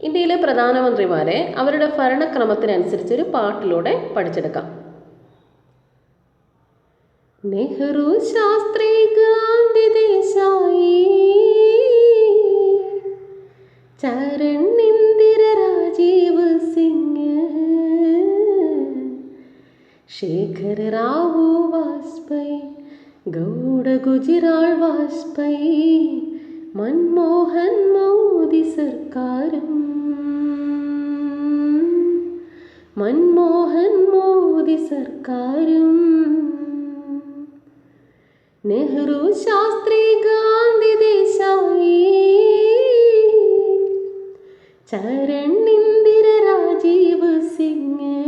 ഇന്ത്യയിലെ പ്രധാനമന്ത്രിമാരെ അവരുടെ ഭരണക്രമത്തിനനുസരിച്ച് ഒരു പാട്ടിലൂടെ പഠിച്ചെടുക്കാം. നെഹ്റു ശാസ്ത്രി ഗാന്ധി ദേശായി. ചരൺ ഇന്ദിര രാജീവ് സിംഗ്. ശേഖർ റാവു വാജ്പേയി. ഗൗഡ ഗുജറാൾ വാജ്പേയി. മൻമോഹൻ മോദി സർക്കാരും. മൻമോഹൻ മോദി സർക്കാരും. നെഹ്റു ശാസ്ത്രി ഗാന്ധി ദേശായി. ചരൺ ഇന്ദിര രാജീവ് സിംഗ്.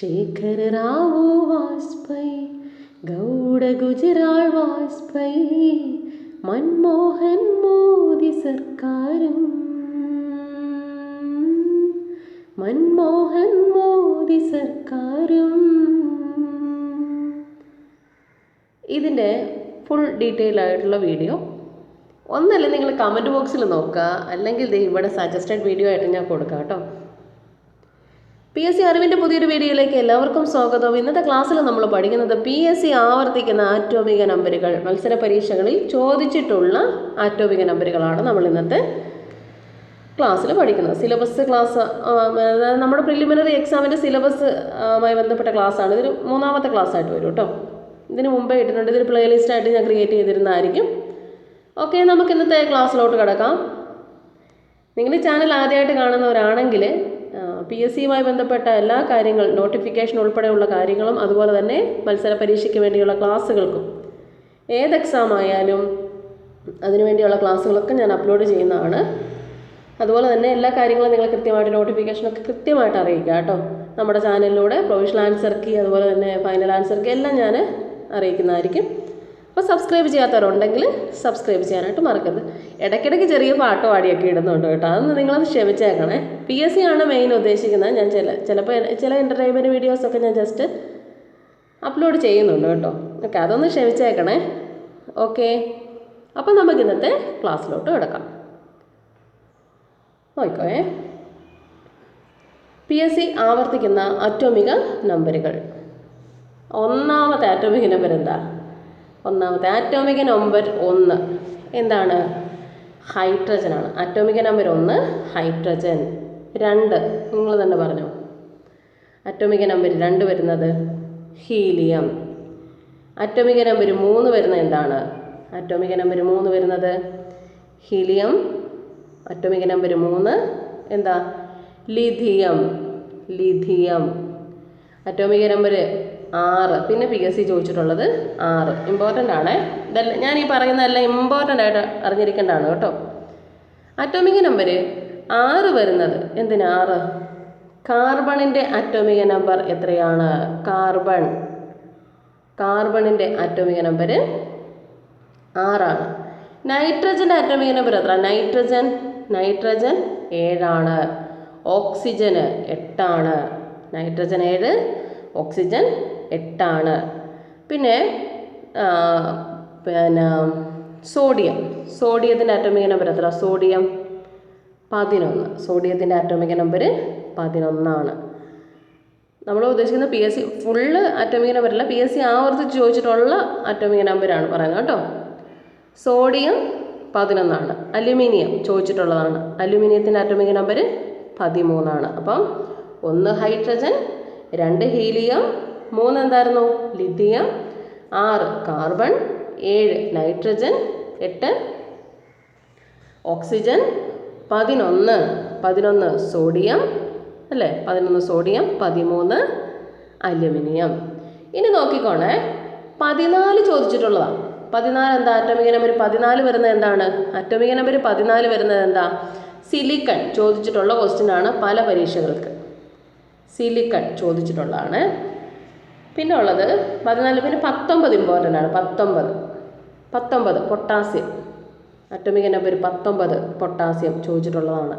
ശേഖർ റാവു വാജ്പേയി. ഗൗഡ ഗുജറാൾ വാജ്പേയി. മൻമോഹൻ മോദി സർക്കാരും. മൻമോഹൻ മോദി സർക്കാരും. ഇതിന്റെ ഫുൾ ഡീറ്റെയിൽ ആയിട്ടുള്ള വീഡിയോ. ഒന്നല്ല നിങ്ങൾ കമന്റ് ബോക്സിൽ നോക്കുക അല്ലെങ്കിൽ ദേ ഇവിടെ സജസ്റ്റഡ് വീഡിയോ ആയിട്ട് ഞാൻ കൊടുക്കാം കേട്ടോ. പി എസ് സി അറിവിന്റെ പുതിയൊരു വീഡിയോയിലേക്ക് എല്ലാവർക്കും സ്വാഗതം ഇന്നത്തെ ക്ലാസ്സിൽ നമ്മൾ പഠിക്കുന്നത് പി എസ് സി ആവർത്തിക്കുന്ന ആറ്റോമിക നമ്പറുകൾ മത്സര പരീക്ഷകളിൽ ചോദിച്ചിട്ടുള്ള ആറ്റോമിക നമ്പറുകളാണ് നമ്മൾ ഇന്നത്തെ ക്ലാസ്സിൽ പഠിക്കുന്നത്. സിലബസ് ക്ലാസ് നമ്മുടെ പ്രിലിമിനറി എക്സാമിന്റെ സിലബസ് ആയി ബന്ധപ്പെട്ട ക്ലാസ്സാണ് ഇതൊരു മൂന്നാമത്തെ ക്ലാസ് ആയിട്ട് വരും കേട്ടോ ഇതിന് മുമ്പേ ഇട്ടിട്ടുണ്ട്. ഇതൊരു പ്ലേലിസ്റ്റ് ആയിട്ട് ഞാൻ ക്രിയേറ്റ് ചെയ്തിരുന്നതായിരിക്കും. ഓക്കെ നമുക്ക് ഇന്നത്തെ ക്ലാസ്സിലോട്ട് കിടക്കാം. നിങ്ങൾ ചാനൽ ആദ്യമായിട്ട് കാണുന്നവരാണെങ്കിൽ പി എസ് സിയുമായി ബന്ധപ്പെട്ട എല്ലാ കാര്യങ്ങൾ നോട്ടിഫിക്കേഷൻ ഉൾപ്പെടെയുള്ള കാര്യങ്ങളും അതുപോലെ തന്നെ മത്സര പരീക്ഷയ്ക്ക് വേണ്ടിയുള്ള ക്ലാസ്സുകൾക്കും ഏത് എക്സാം ആയാലും അതിനുവേണ്ടിയുള്ള ക്ലാസ്സുകളൊക്കെ ഞാൻ അപ്ലോഡ് ചെയ്യുന്നതാണ്. അതുപോലെ തന്നെ എല്ലാ കാര്യങ്ങളും നിങ്ങൾ കൃത്യമായിട്ട് നോട്ടിഫിക്കേഷനൊക്കെ കൃത്യമായിട്ട് അറിയിക്കുക കേട്ടോ. നമ്മുടെ ചാനലിലൂടെ പ്രൊവിഷണൽ ആൻസർ കീ അതുപോലെ തന്നെ ഫൈനൽ ആൻസർ കീ എല്ലാം ഞാൻ അറിയിക്കുന്നതായിരിക്കും. അപ്പോൾ സബ്സ്ക്രൈബ് ചെയ്യാത്തവരുണ്ടെങ്കിൽ സബ്സ്ക്രൈബ് ചെയ്യാനായിട്ട് മറക്കരുത്. ഇടയ്ക്കിടയ്ക്ക് ചെറിയ പാട്ട് പാടിയൊക്കെ ഇടുന്നുണ്ട് കേട്ടോ. അതൊന്ന് നിങ്ങളത് ക്ഷമിച്ചേക്കണേ. പി എസ് സി ആണ് മെയിൻ ഉദ്ദേശിക്കുന്നത്. ഞാൻ ചില ചിലപ്പോൾ ചില എന്റർടൈൻമെന്റ് വീഡിയോസൊക്കെ ഞാൻ ജസ്റ്റ് അപ്ലോഡ് ചെയ്യുന്നുണ്ട് കേട്ടോ. ഓക്കെ അതൊന്ന് ക്ഷമിച്ചേക്കണേ. ഓക്കെ. അപ്പോൾ നമുക്ക് ഇന്നത്തെ ക്ലാസ്സിലോട്ട് കിടക്കാം. നോക്കോയേ പി എസ് സി ആവർത്തിക്കുന്ന അറ്റോമിക നമ്പറുകൾ ഒന്നാമത്തെ ആറ്റോമിക നമ്പർ എന്താ? ഒന്നാമത്തെ ആറ്റോമിക നമ്പർ ഒന്ന്. എന്താണ്? ഹൈഡ്രജൻ ആണ്. ആറ്റോമിക നമ്പർ ഒന്ന് ഹൈഡ്രജൻ രണ്ട്. നിങ്ങൾ തന്നെ പറഞ്ഞു. അറ്റോമിക നമ്പർ രണ്ട് വരുന്നത് ഹീലിയം അറ്റോമിക നമ്പർ മൂന്ന് വരുന്നത് എന്താണ്? അറ്റോമിക നമ്പർ മൂന്ന് വരുന്നത് ഹീലിയം അറ്റോമിക നമ്പർ മൂന്ന്. എന്താ? ലിഥിയം. ലിഥിയം. അറ്റോമിക നമ്പർ ആറ്. പിന്നെ പി എസ് സി ചോദിച്ചിട്ടുള്ളത് ആറ്. ഇമ്പോർട്ടന്റ് ആണേ. ഇതെല്ലാം ഞാൻ ഈ പറയുന്നതെല്ലാം ഇമ്പോർട്ടന്റ് ആയിട്ട് അറിഞ്ഞിരിക്കേണ്ടതാണ് കേട്ടോ. അറ്റോമിക നമ്പർ ആറ് വരുന്നത് എന്തിനാ? ആറ്. കാർബണിന്റെ അറ്റോമിക നമ്പർ എത്രയാണ്? കാർബൺ. കാർബണിന്റെ അറ്റോമിക നമ്പർ ആറാണ്. നൈട്രജന്റെ അറ്റോമിക നമ്പർ എത്ര? നൈട്രജൻ നൈട്രജൻ ഏഴാണ്. ഓക്സിജന് എട്ടാണ്. നൈട്രജൻ ഏഴ് ഓക്സിജൻ എട്ടാണ്. പിന്നെ പിന്നെ സോഡിയം. സോഡിയത്തിന്റെ ആറ്റോമിക നമ്പർ എത്ര സോഡിയം പതിനൊന്ന്. സോഡിയത്തിന്റെ ആറ്റോമിക നമ്പർ പതിനൊന്നാണ്. നമ്മൾ ഉദ്ദേശിക്കുന്ന P S C full atomic നമ്പറല്ല. P S C ആവർത്തിച്ച് ചോദിച്ചിട്ടുള്ള ആറ്റോമിക നമ്പറാണ് പറയുന്നത് കേട്ടോ. സോഡിയം പതിനൊന്നാണ്. അലുമിനിയം ചോദിച്ചിട്ടുള്ളതാണ്. അലുമിനിയത്തിന്റെ ആറ്റോമിക് നമ്പർ പതിമൂന്നാണ്. അപ്പം ഒന്ന് ഹൈഡ്രജൻ രണ്ട് ഹീലിയം മൂന്ന് എന്തായിരുന്നു? ലിഥിയം ആറ് കാർബൺ ഏഴ് നൈട്രജൻ എട്ട് ഓക്സിജൻ പതിനൊന്ന് പതിനൊന്ന് സോഡിയം അല്ലേ? പതിനൊന്ന് സോഡിയം പതിമൂന്ന് അലുമിനിയം. ഇനി നോക്കിക്കോണേ. പതിനാല് ചോദിച്ചിട്ടുള്ളതാണ് പതിനാല് എന്താ? അറ്റോമിക നമ്പർ പതിനാല് വരുന്നത് എന്താണ്? അറ്റോമിക നമ്പർ പതിനാല് വരുന്നത് എന്താ? സിലിക്കൺ ചോദിച്ചിട്ടുള്ള ക്വസ്റ്റ്യൻ ആണ് പല പരീക്ഷകൾക്ക്. സിലിക്കൺ ചോദിച്ചിട്ടുള്ളതാണ്. പിന്നെ ഉള്ളത് പതിനാല് പിന്നെ പത്തൊമ്പത് ഇമ്പോർട്ടന്റ് ആണ്. പത്തൊമ്പത്. പത്തൊമ്പത് പൊട്ടാസ്യം അറ്റോമിക നമ്പർ പത്തൊമ്പത് പൊട്ടാസ്യം ചോദിച്ചിട്ടുള്ളതാണ്.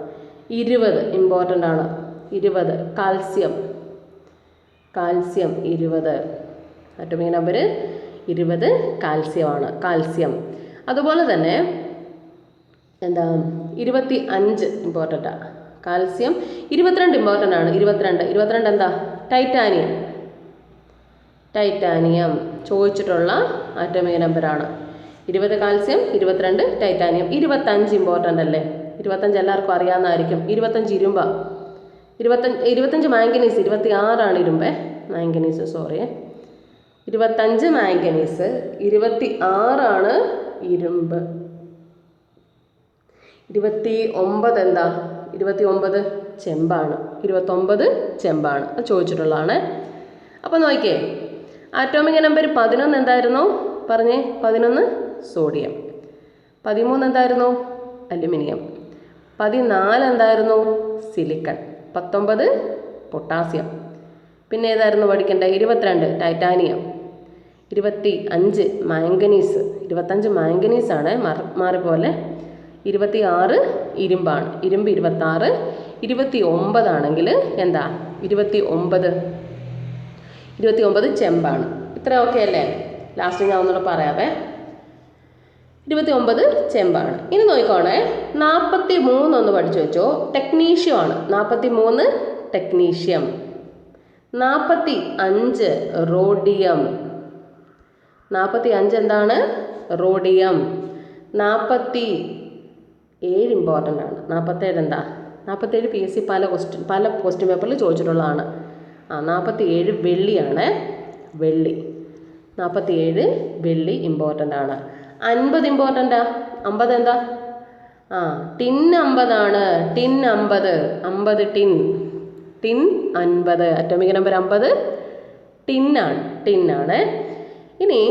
ഇരുപത് ഇമ്പോർട്ടന്റ് ആണ്. ഇരുപത് കാൽസ്യം കാൽസ്യം ഇരുപത്. അറ്റോമിക നമ്പർ ഇരുപത് കാൽസ്യമാണ് കാൽസ്യം. അതുപോലെ തന്നെ എന്താ ഇരുപത്തി അഞ്ച് ഇമ്പോർട്ടന്റാണ് കാൽസ്യം ഇരുപത്തിരണ്ട് ഇമ്പോർട്ടന്റ് ആണ്. ഇരുപത്തിരണ്ട് ഇരുപത്തിരണ്ട് എന്താ? ടൈറ്റാനിയം. ടൈറ്റാനിയം ചോദിച്ചിട്ടുള്ള ആറ്റമിക നമ്പറാണ് ഇരുപത് കാൽസ്യം ഇരുപത്തിരണ്ട് ടൈറ്റാനിയം. ഇരുപത്തഞ്ച് ഇമ്പോർട്ടന്റ് അല്ലേ? ഇരുപത്തഞ്ച് എല്ലാവർക്കും അറിയാവുന്നതായിരിക്കും. ഇരുപത്തഞ്ച് ഇരുമ്പ. ഇരുപത്തഞ്ച് ഇരുപത്തഞ്ച് മാംഗനീസ് ഇരുപത്തി ആറാണ് ഇരുമ്പേ. മാംഗനീസ് സോറി ഇരുപത്തഞ്ച് മാംഗനീസ് ഇരുപത്തി ആറാണ് ഇരുമ്പ്. ഇരുപത്തി ഒമ്പത് എന്താ? ഇരുപത്തി ഒമ്പത് ചെമ്പാണ്. ഇരുപത്തൊമ്പത് ചെമ്പാണ്. അത് ചോദിച്ചിട്ടുള്ളതാണ്. അപ്പോൾ നോക്കിയേ ആറ്റോമിക നമ്പർ പതിനൊന്ന് എന്തായിരുന്നു? പറഞ്ഞേ പതിനൊന്ന് സോഡിയം. പതിമൂന്ന് എന്തായിരുന്നു? അലുമിനിയം. പതിനാല് എന്തായിരുന്നു? സിലിക്കൺ. പത്തൊമ്പത് പൊട്ടാസ്യം. പിന്നെ ഏതായിരുന്നു പഠിക്കേണ്ടത്? ഇരുപത്തിരണ്ട് ടൈറ്റാനിയം. ഇരുപത്തി അഞ്ച് മാംഗനീസ് ഇരുപത്തഞ്ച് മാംഗനീസാണ് മാറി പോലെ ഇരുപത്തി ആറ് ഇരുമ്പാണ്. ഇരുമ്പ് ഇരുപത്താറ് ഇരുപത്തി ഒമ്പതാണെങ്കിൽ എന്താ? ഇരുപത്തി ഒമ്പത് ഇരുപത്തി ഒമ്പത് ചെമ്പാണ്. ഇത്ര ഓക്കെ അല്ലേ? ലാസ്റ്റ് ഞാൻ ഒന്നുകൂടെ പറയാവേ. ഇരുപത്തി ഒമ്പത് ചെമ്പാണ്. ഇനി നോക്കിക്കോണേ. നാൽപ്പത്തി മൂന്ന് ഒന്ന് പഠിച്ചു വെച്ചോ. ടെക്നീഷ്യം ആണ് നാൽപ്പത്തി മൂന്ന് ടെക്നീഷ്യം നാൽപ്പത്തി അഞ്ച് റോഡിയം നാൽപ്പത്തി അഞ്ച് എന്താണ്? റോഡിയം. നാൽപ്പത്തി ഏഴ് ഇമ്പോർട്ടന്റ് ആണ്. നാൽപ്പത്തേഴ് എന്താ? നാൽപ്പത്തേഴ് പി എസ് സി പല ക്വസ്റ്റ്യൻ പല ക്വസ്റ്റ്യൻ പേപ്പറിൽ ചോദിച്ചിട്ടുള്ളതാണ്. ആ നാൽപ്പത്തി ഏഴ് വെള്ളിയാണ്. വെള്ളി. നാൽപ്പത്തി ഏഴ് വെള്ളി ഇമ്പോർട്ടന്റ് ആണ്. അൻപത് ഇമ്പോർട്ടന്റാ അമ്പത് എന്താ? ആ ടിൻ അമ്പതാണ് ടിൻ അമ്പത് അമ്പത് ടിൻ. ടിൻ അൻപത്. അറ്റോമിക് നമ്പർ അമ്പത് ടിന്നാണ് ടിന്നാണ് ഇനി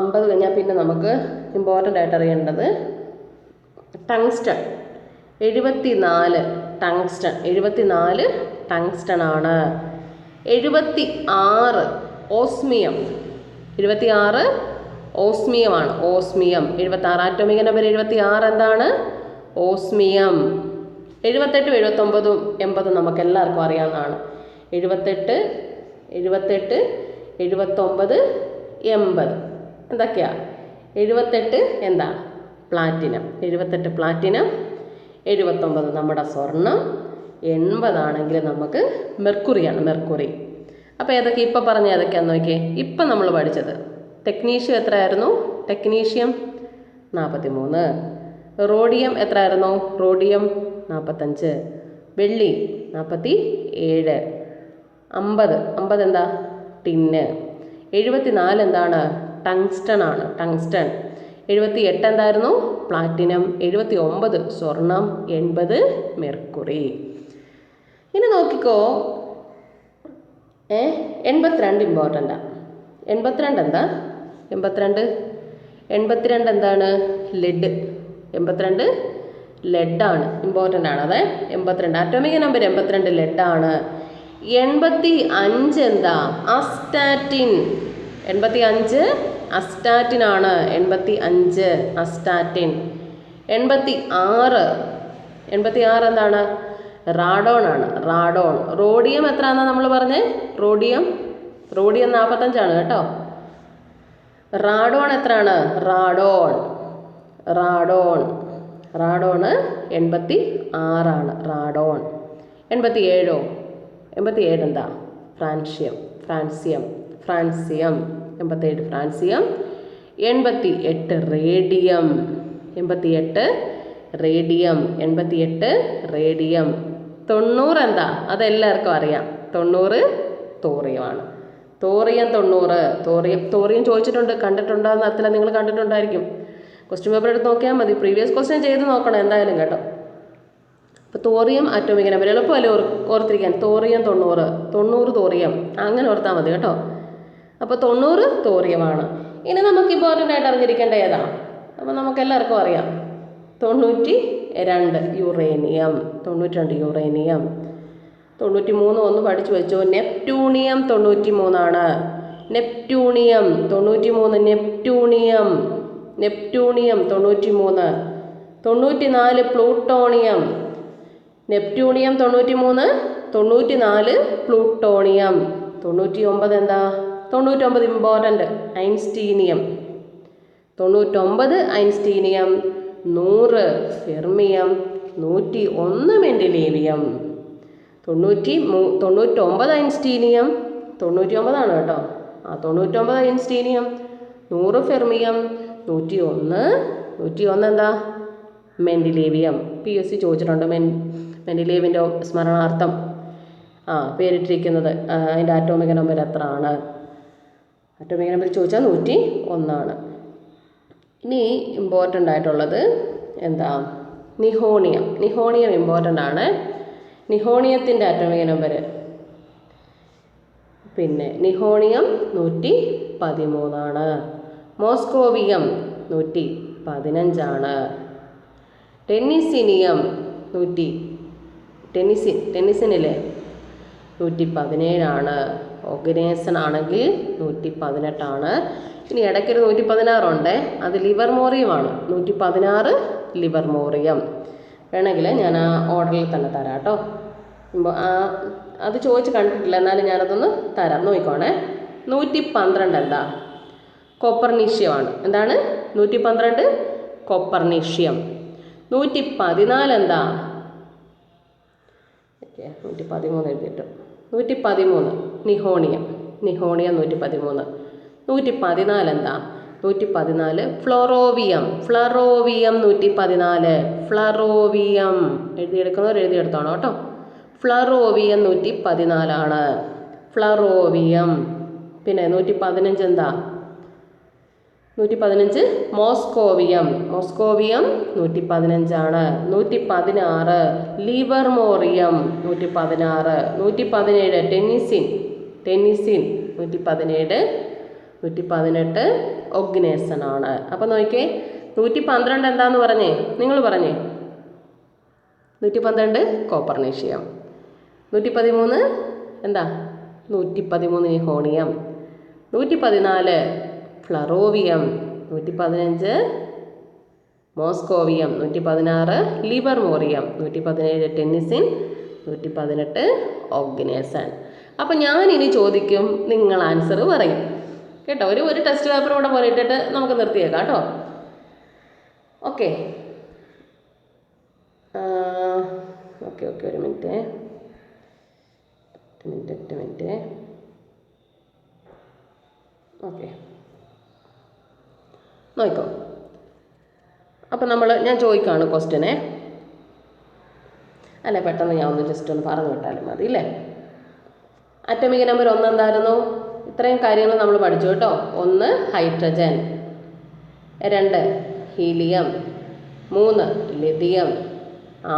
അമ്പത് കഴിഞ്ഞാൽ പിന്നെ നമുക്ക് ഇമ്പോർട്ടന്റ് ആയിട്ട് അറിയേണ്ടത് ടങ്സ്റ്റൺ എഴുപത്തി നാല് ടങ്സ്റ്റൺ എഴുപത്തി നാല് ടങ്സ്റ്റൺ ആണ്. എഴുപത്തി ആറ് ഓസ്മിയം എഴുപത്തി ആറ് ഓസ്മിയമാണ് ഓസ്മിയം എഴുപത്തി ആറ് ആറ്റോമിക നമ്പർ എഴുപത്തി ആറ് എന്താണ്? ഓസ്മിയം എഴുപത്തെട്ടും എഴുപത്തൊമ്പതും എൺപതും നമുക്ക് എല്ലാവർക്കും അറിയാവുന്നതാണ്. എഴുപത്തെട്ട് എഴുപത്തെട്ട് എഴുപത്തൊമ്പത് എൺപത്. എന്തൊക്കെയാണ് എഴുപത്തെട്ട് എന്താ പ്ലാറ്റിനം. എഴുപത്തെട്ട് പ്ലാറ്റിനം എഴുപത്തൊമ്പത് നമ്മുടെ സ്വർണം എൺപതാണെങ്കിൽ നമുക്ക് മെർക്കുറിയാണ് മെർക്കുറി. അപ്പോൾ ഏതൊക്കെ? ഇപ്പോൾ പറഞ്ഞ ഏതൊക്കെയാന്ന് നോക്കിയേ. ഇപ്പം നമ്മൾ പഠിച്ചത്. ടെക്നീഷ്യം എത്രയായിരുന്നു? ടെക്നീഷ്യം നാൽപ്പത്തി മൂന്ന് റോഡിയം എത്രയായിരുന്നു? റോഡിയം നാൽപ്പത്തഞ്ച് വെള്ളി നാൽപ്പത്തി ഏഴ് അമ്പത്. അമ്പത് എന്താ? ടിന്ന്. എഴുപത്തി നാല് എന്താണ്? ടങ്സ്റ്റൺ ആണ്. ടങ്സ്റ്റൺ. എഴുപത്തി എട്ട് എന്തായിരുന്നു? പ്ലാറ്റിനം. എഴുപത്തി ഒമ്പത് സ്വർണം. എൺപത് മെർക്കുറി. ഇനി നോക്കിക്കോ. ഏ? എൺപത്തിരണ്ട് ഇമ്പോർട്ടന്റാണ് എൺപത്തിരണ്ട് എന്താ? എൺപത്തിരണ്ട്. എൺപത്തിരണ്ട് എന്താണ്? ലെഡ്. എൺപത്തിരണ്ട് ലെഡാണ് ഇമ്പോർട്ടന്റ് ആണ്. അതെ? എൺപത്തിരണ്ട്. ആറ്റോമിക നമ്പർ എൺപത്തിരണ്ട് ലെഡാണ് എൺപത്തി അഞ്ച് എന്താ? അസ്റ്റാറ്റിൻ. എൺപത്തി അഞ്ച് അസ്റ്റാറ്റിൻ ആണ് എൺപത്തി അഞ്ച് അസ്റ്റാറ്റിൻ. എൺപത്തി ആറ് എൺപത്തി ആറ് എന്താണ്? റാഡോൺ ആണ്. റാഡോൺ. റോഡിയം എത്രയാണെന്നാണ് നമ്മൾ പറഞ്ഞേ? റോഡിയം? റോഡിയം നാൽപ്പത്തഞ്ചാണ് കേട്ടോ. റാഡോൺ എത്രയാണ് റാഡോൺ. റാഡോൺ. റാഡോണ് എൺപത്തി ആറാണ് റാഡോൺ. എൺപത്തി ഏഴോ എൺപത്തി ഏഴ് എന്താ? Francium francium francium. എൺപത്തേഴ് ഫ്രാൻസിയം. എൺപത്തി എട്ട് റേഡിയം. എൺപത്തി എട്ട് റേഡിയം. എൺപത്തി എട്ട് റേഡിയം. തൊണ്ണൂറ് എന്താ? അതെല്ലാവർക്കും അറിയാം. തൊണ്ണൂറ് തോറിയമാണ്. തോറിയം തൊണ്ണൂറ്. തോറിയം തോറിയം ചോദിച്ചിട്ടുണ്ട്. കണ്ടിട്ടുണ്ടോ എന്ന് അർത്ഥത്തില നിങ്ങൾ കണ്ടിട്ടുണ്ടായിരിക്കും. ക്വസ്റ്റ്യൻ പേപ്പർ എടുത്ത് നോക്കിയാൽ മതി. പ്രീവിയസ് ക്വസ്റ്റ്യൻ ചെയ്ത് നോക്കണം എന്തായാലും കേട്ടോ. അപ്പോൾ തോറിയം ആറ്റോമിക് നമ്പർ എളുപ്പമല്ലേ ഓർ ഓർത്തിരിക്കാൻ? തോറിയം തൊണ്ണൂറ്. തൊണ്ണൂറ് തോറിയം. അങ്ങനെ ഓർത്താൽ മതി കേട്ടോ. അപ്പോൾ തൊണ്ണൂറ് തോറിയമാണ്. ഇനി നമുക്ക് ഇമ്പോർട്ടന്റ് ആയിട്ട് അറിഞ്ഞിരിക്കേണ്ട ഏതാ? അപ്പോൾ നമുക്ക് എല്ലാവർക്കും അറിയാം. തൊണ്ണൂറ്റി രണ്ട് യുറേനിയം തൊണ്ണൂറ്റി രണ്ട് യുറേനിയം തൊണ്ണൂറ്റി മൂന്ന് ഒന്ന് പഠിച്ചു വെച്ചു. നെപ്റ്റൂണിയം തൊണ്ണൂറ്റി മൂന്നാണ് നെപ്റ്റൂണിയം തൊണ്ണൂറ്റി മൂന്ന് നെപ്റ്റൂണിയം നെപ്റ്റൂണിയം തൊണ്ണൂറ്റി മൂന്ന് തൊണ്ണൂറ്റി നാല് പ്ലൂട്ടോണിയം നെപ്റ്റ്യൂണിയം തൊണ്ണൂറ്റി മൂന്ന് തൊണ്ണൂറ്റി നാല് പ്ലൂട്ടോണിയം. തൊണ്ണൂറ്റി ഒമ്പത് എന്താ? തൊണ്ണൂറ്റൊമ്പത് ഇമ്പോർട്ടന്റ് ഐൻസ്റ്റീനിയം. തൊണ്ണൂറ്റൊമ്പത് ഐൻസ്റ്റീനിയം. നൂറ് ഫെർമിയം. നൂറ്റി ഒന്ന് മെൻഡിലേവിയം തൊണ്ണൂറ്റി മൂ തൊണ്ണൂറ്റൊമ്പത് ഐൻസ്റ്റീനിയം. തൊണ്ണൂറ്റി ഒമ്പതാണ് കേട്ടോ. ആ തൊണ്ണൂറ്റൊമ്പത് ഐൻസ്റ്റീനിയം. നൂറ് ഫെർമിയം. നൂറ്റി ഒന്ന് നൂറ്റി ഒന്ന് എന്താ? മെൻഡിലേവിയം പി എസ് സി ചോദിച്ചിട്ടുണ്ട്. മെൻ മെൻഡിലേവിന്റെ സ്മരണാർത്ഥം ആ പേരിട്ടിരിക്കുന്നത് അതിന്റെ ആറ്റോമിക നമ്പർ എത്ര ആണ് ആറ്റോമിക നമ്പർ ചോദിച്ചാൽ നൂറ്റി ഒന്നാണ്. ഇനി ഇമ്പോർട്ടന്റ് ആയിട്ടുള്ളത് എന്താ? നിഹോണിയം നിഹോണിയം ഇമ്പോർട്ടന്റ് ആണ്. നിഹോണിയത്തിന്റെ ആറ്റോമിക നമ്പർ പിന്നെ നിഹോണിയം നൂറ്റി പതിമൂന്നാണ്. മോസ്കോവിയം നൂറ്റി പതിനഞ്ചാണ്. ടെന്നിസിനിയം നൂറ്റി ടെന്നിസിൻ ടെന്നിസിനിലെ നൂറ്റി പതിനേഴാണ് ഓർഗനൈസൺ ആണെങ്കിൽ നൂറ്റി പതിനെട്ടാണ് ഇനി ഇടയ്ക്കൊരു നൂറ്റി പതിനാറുണ്ട് അത് ലിവർ മോറിയമാണ്. നൂറ്റി പതിനാറ് ലിവർ മോറിയം. വേണമെങ്കിൽ ഞാൻ ആ ഓർഡറിൽ തന്നെ തരാം കേട്ടോ. അത് ചോദിച്ച് കണ്ടിട്ടില്ല. എന്നാലും ഞാനതൊന്ന് തരാം. നോക്കിക്കോണേ. നൂറ്റി പന്ത്രണ്ട് എന്താ? കൊപ്പർനീഷ്യമാണ്. എന്താണ്? നൂറ്റി പന്ത്രണ്ട് കൊപ്പർനീഷ്യം. നൂറ്റി പതിനാല് എന്താ? ഓക്കെ നൂറ്റി പതിമൂന്ന് എഴുതിയിട്ട്. നൂറ്റി പതിമൂന്ന് നിഹോണിയ. നിഹോണിയ നൂറ്റി പതിമൂന്ന് നൂറ്റി പതിനാല് എന്താ നൂറ്റി പതിനാല് ഫ്ലോറോവിയം ഫ്ലറോവിയം നൂറ്റി പതിനാല് ഫ്ലറോവിയം എഴുതിയെടുക്കുന്നവർ എഴുതിയെടുത്തോണം കേട്ടോ. ഫ്ലറോവിയം നൂറ്റി പതിനാലാണ് ഫ്ലറോവിയം പിന്നെ നൂറ്റി പതിനഞ്ച് എന്താ നൂറ്റി പതിനഞ്ച് മോസ്കോവിയം. മോസ്കോവിയം നൂറ്റി പതിനഞ്ചാണ് നൂറ്റി പതിനാറ് ലിവർമോറിയം നൂറ്റി പതിനാറ് നൂറ്റി പതിനേഴ് ടെന്നിസിൻ. ടെന്നിസിൻ നൂറ്റി പതിനേഴ് നൂറ്റി പതിനെട്ട് ഒഗ്നേസൺ ആണ് അപ്പം നോക്കിയേ നൂറ്റി പന്ത്രണ്ട് എന്താന്ന് പറഞ്ഞേ? നിങ്ങൾ പറഞ്ഞേ. നൂറ്റി പന്ത്രണ്ട് കോപ്പർനേഷ്യം. നൂറ്റി പതിമൂന്ന് എന്താ? നൂറ്റി പതിമൂന്ന് ഹോണിയം. നൂറ്റി പതിനാല് ഫ്ലറോവിയം നൂറ്റി പതിനഞ്ച് മോസ്കോവിയം നൂറ്റി പതിനാറ് ലിവർമോറിയം നൂറ്റി പതിനേഴ് ടെന്നിസിൻ നൂറ്റി പതിനെട്ട് ഓഗ്നേസൺ അപ്പം ഞാനിനി ചോദിക്കും നിങ്ങൾ ആൻസർ പറയും. കേട്ടോ ഒരു ഒരു ടെസ്റ്റ് പേപ്പർ കൂടെ പോലെ നമുക്ക് നിർത്തിയേക്കാം കേട്ടോ. ഓക്കെ. ഓക്കെ ഓക്കെ ഒരു മിനിറ്റ്. Minute minute. ഓക്കെ. നോക്കോ അപ്പം നമ്മൾ ഞാൻ ചോദിക്കുകയാണ് ക്വസ്റ്റ്യനെ അല്ല പെട്ടെന്ന് ഞാൻ ഒന്ന് ജസ്റ്റ് ഒന്ന് പറഞ്ഞു വിട്ടാലും മതി അല്ലേ അറ്റമിക് നമ്പർ ഒന്ന് എന്തായിരുന്നു? ഇത്രയും കാര്യങ്ങൾ നമ്മൾ പഠിച്ചു കേട്ടോ. ഒന്ന് ഹൈഡ്രജൻ രണ്ട് ഹീലിയം മൂന്ന് ലിഥിയം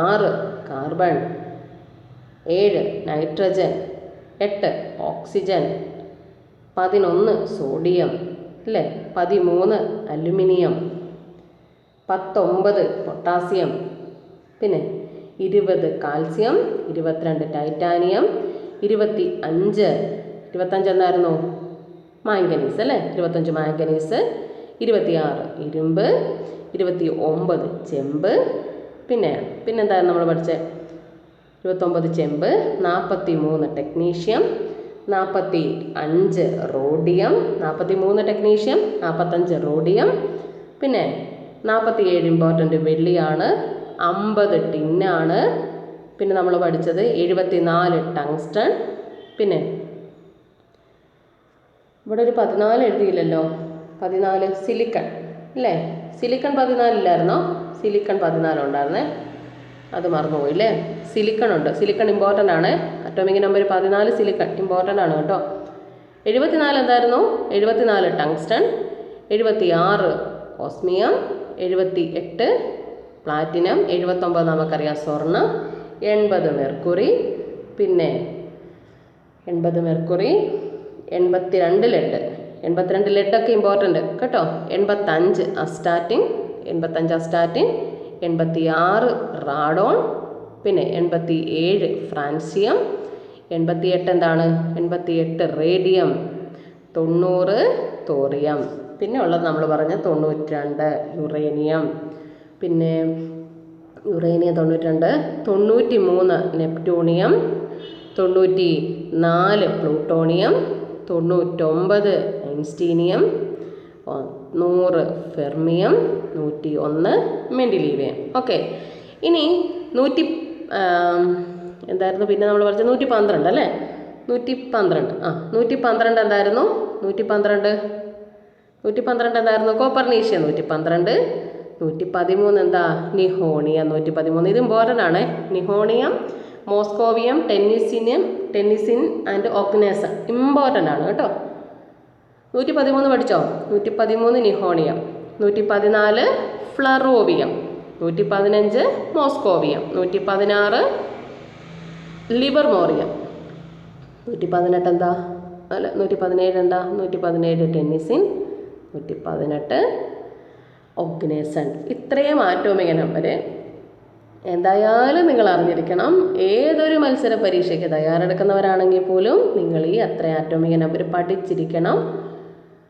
ആറ് കാർബൺ ഏഴ് നൈട്രജൻ എട്ട് ഓക്സിജൻ പതിനൊന്ന് സോഡിയം. അല്ലേ? പതിമൂന്ന് അലുമിനിയം. പത്തൊമ്പത് പൊട്ടാസ്യം. പിന്നെ ഇരുപത് കാൽസ്യം ഇരുപത്തിരണ്ട് ടൈറ്റാനിയം ഇരുപത്തി അഞ്ച് ഇരുപത്തഞ്ച് എന്തായിരുന്നു? മാംഗനീസ് അല്ലേ? ഇരുപത്തഞ്ച് മാംഗനീസ് ഇരുപത്തിയാറ് ഇരുമ്പ് ഇരുപത്തി ഒമ്പത് ചെമ്പ്. പിന്നെ പിന്നെന്തായിരുന്നു നമ്മൾ പഠിച്ചത് ഇരുപത്തൊമ്പത് ചെമ്പ് നാൽപ്പത്തി മൂന്ന് ടെക്നീഷ്യം നാൽപ്പത്തി അഞ്ച് റോഡിയം നാൽപ്പത്തി മൂന്ന് ടെക്നീഷ്യം നാൽപ്പത്തഞ്ച് റോഡിയം. പിന്നെ നാൽപ്പത്തി ഏഴ് ഇമ്പോർട്ടന്റ് വെള്ളിയാണ് അമ്പത് ടിന്നാണ്. പിന്നെ നമ്മൾ പഠിച്ചത് എഴുപത്തി നാല് ടങ്സ്റ്റൺ. പിന്നെ ഇവിടെ ഒരു പതിനാല് എഴുതിയില്ലല്ലോ? പതിനാല് സിലിക്കൺ അല്ലേ? സിലിക്കൺ പതിനാലില്ലായിരുന്നോ? സിലിക്കൺ പതിനാലുണ്ടായിരുന്നേ അത് മറന്നുപോയില്ലേ? സിലിക്കൺ ഉണ്ട്. സിലിക്കൺ ഇമ്പോർട്ടന്റ് ആണ്. അറ്റോമിക് നമ്പർ പതിനാല് സിലിക്കൺ ഇമ്പോർട്ടന്റ് ആണ് കേട്ടോ. എഴുപത്തിനാല് എന്തായിരുന്നു? എഴുപത്തിനാല് ടങ്സ്റ്റൺ എഴുപത്തി ആറ് ഓസ്മിയം എഴുപത്തി എട്ട് പ്ലാറ്റിനം എഴുപത്തൊമ്പത് നമുക്കറിയാം സ്വർണം എൺപത് മെർക്കുറി പിന്നെ എൺപത് മെർക്കുറി എൺപത്തി രണ്ട് ലെഡ് എൺപത്തിരണ്ട് ലെഡൊക്കെ ഇമ്പോർട്ടന്റ് കേട്ടോ. എൺപത്തഞ്ച് അസ്റ്റാറ്റിൻ എൺപത്തഞ്ച് അസ്റ്റാറ്റിൻ എൺപത്തി ആറ് റാഡോൺ പിന്നെ എൺപത്തി ഏഴ് ഫ്രാൻസിയം എൺപത്തി എട്ട് എന്താണ്? എൺപത്തി എട്ട് റേഡിയം തൊണ്ണൂറ് തോറിയം. പിന്നെ ഉള്ളത് നമ്മൾ പറഞ്ഞ തൊണ്ണൂറ്റി രണ്ട് യുറേനിയം. പിന്നെ യുറേനിയം തൊണ്ണൂറ്റി രണ്ട് തൊണ്ണൂറ്റി മൂന്ന് നെപ്റ്റൂണിയം തൊണ്ണൂറ്റി നാല് പ്ലൂട്ടോണിയം തൊണ്ണൂറ്റൊമ്പത് ഐൻസ്റ്റീനിയം നൂറ് ഫെർമിയം നൂറ്റി ഒന്ന് മെൻഡിലീവിയം ഓക്കെ. ഇനി നൂറ്റി എന്തായിരുന്നു പിന്നെ നമ്മൾ പറഞ്ഞത് നൂറ്റി പന്ത്രണ്ട് അല്ലേ? നൂറ്റി പന്ത്രണ്ട് ആ നൂറ്റി പന്ത്രണ്ട് എന്തായിരുന്നു? നൂറ്റി പന്ത്രണ്ട് നൂറ്റി പന്ത്രണ്ട് എന്തായിരുന്നു? കോപ്പർനീഷ്യ നൂറ്റി പന്ത്രണ്ട് നൂറ്റി പതിമൂന്ന് എന്താ? നിഹോണിയ നൂറ്റി പതിമൂന്ന് ഇത് ഇമ്പോർട്ടന്റ് ആണ് nihonium moscovium tennessine tennessine and oganesson important ആണ് കേട്ടോ. നൂറ്റി പതിമൂന്ന് പഠിച്ചോ? നൂറ്റി പതിമൂന്ന് നിഹോണിയം. നൂറ്റി പതിനാല് ഫ്ലറോവിയം. നൂറ്റി പതിനഞ്ച് മോസ്കോവിയം. നൂറ്റി പതിനാറ് ലിബർമോറിയം. നൂറ്റി പതിനെട്ട് എന്താ? അല്ല നൂറ്റി പതിനേഴ് എന്താ? നൂറ്റി പതിനേഴ് ടെന്നിസിൻ. നൂറ്റി പതിനെട്ട് ഒഗ്നേസൺ ഇത്രയും ആറ്റോമിക നമ്പർ എന്തായാലും നിങ്ങൾ അറിഞ്ഞിരിക്കണം ഏതൊരു മത്സര പരീക്ഷയ്ക്ക് തയ്യാറെടുക്കുന്നവരാണെങ്കിൽ പോലും നിങ്ങൾ ഈ അത്ര ആറ്റോമിക നമ്പർ പഠിച്ചിരിക്കണം.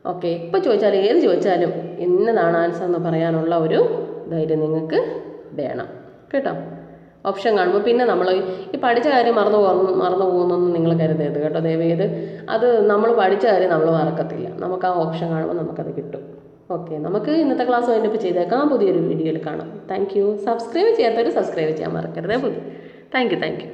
ഓക്കെ ഇപ്പോൾ ചോദിച്ചാൽ ഏത് ചോദിച്ചാലും ഇന്നതാണ് ആൻസർ എന്ന് പറയാനുള്ള ഒരു ധൈര്യം നിങ്ങൾക്ക് വേണം. കേട്ടോ? ഓപ്ഷൻ കാണുമ്പോൾ പിന്നെ നമ്മൾ ഈ പഠിച്ച കാര്യം മറന്നു പോകുന്നു മറന്നു പോകുന്നൊന്നും നിങ്ങൾ കരുതരുത് കേട്ടോ ദയവേത് അത് നമ്മൾ പഠിച്ച കാര്യം നമ്മൾ മറക്കത്തില്ല. നമുക്ക് ആ ഓപ്ഷൻ കാണുമ്പോൾ നമുക്കത് കിട്ടും. ഓക്കെ നമുക്ക് ഇന്നത്തെ ക്ലാസ് വൈൻഡപ്പ് ചെയ്തേക്കാം. പുതിയൊരു വീഡിയോയിൽ കാണാം. താങ്ക് യു സബ്സ്ക്രൈബ് ചെയ്യാത്തവർ സബ്സ്ക്രൈബ് ചെയ്യാൻ മറക്കരുതേ. Thank you thank you